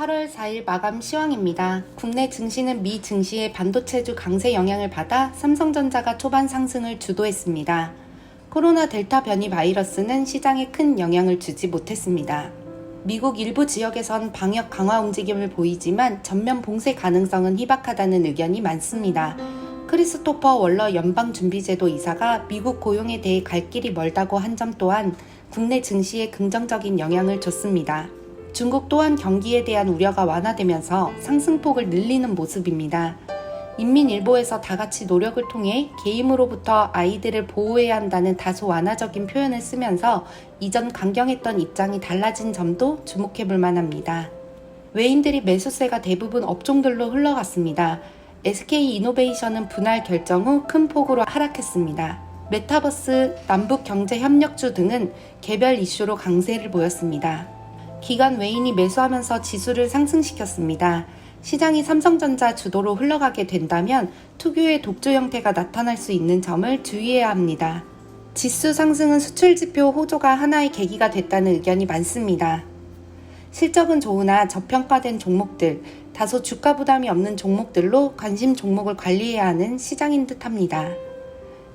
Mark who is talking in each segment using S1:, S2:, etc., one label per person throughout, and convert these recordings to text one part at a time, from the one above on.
S1: 8월 4일 마감 시황입니다. 국내 증시는 미 증시의 반도체주 강세 영향을 받아 삼성전자가 초반 상승을 주도했습니다. 코로나 델타 변이 바이러스는 시장에 큰 영향을 주지 못했습니다. 미국 일부 지역에선 방역 강화 움직임을 보이지만 전면 봉쇄 가능성은 희박하다는 의견이 많습니다. 크리스토퍼 월러 연방준비제도 이사가 미국 고용에 대해 갈 길이 멀다고 한 점 또한 국내 증시에 긍정적인 영향을 줬습니다. 중국 또한 경기에 대한 우려가 완화되면서 상승폭을 늘리는 모습입니다. 인민일보에서 다 같이 노력을 통해 게임으로부터 아이들을 보호해야 한다는 다소 완화적인 표현을 쓰면서 이전 강경했던 입장이 달라진 점도 주목해 볼 만합니다. 외인들이 매수세가 대부분 업종들로 흘러갔습니다. SK 이노베이션은 분할 결정 후 큰 폭으로 하락했습니다. 메타버스, 남북 경제 협력주 등은 개별 이슈로 강세를 보였습니다. 기관 외인이 매수하면서 지수를 상승시켰습니다. 시장이 삼성전자 주도로 흘러가게 된다면 특유의 독주 형태가 나타날 수 있는 점을 주의해야 합니다. 지수 상승은 수출 지표 호조가 하나의 계기가 됐다는 의견이 많습니다. 실적은 좋으나 저평가된 종목들, 다소 주가 부담이 없는 종목들로 관심 종목을 관리해야 하는 시장인 듯 합니다.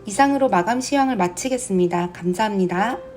S1: 이상으로 마감 시황을 마치겠습니다. 감사합니다.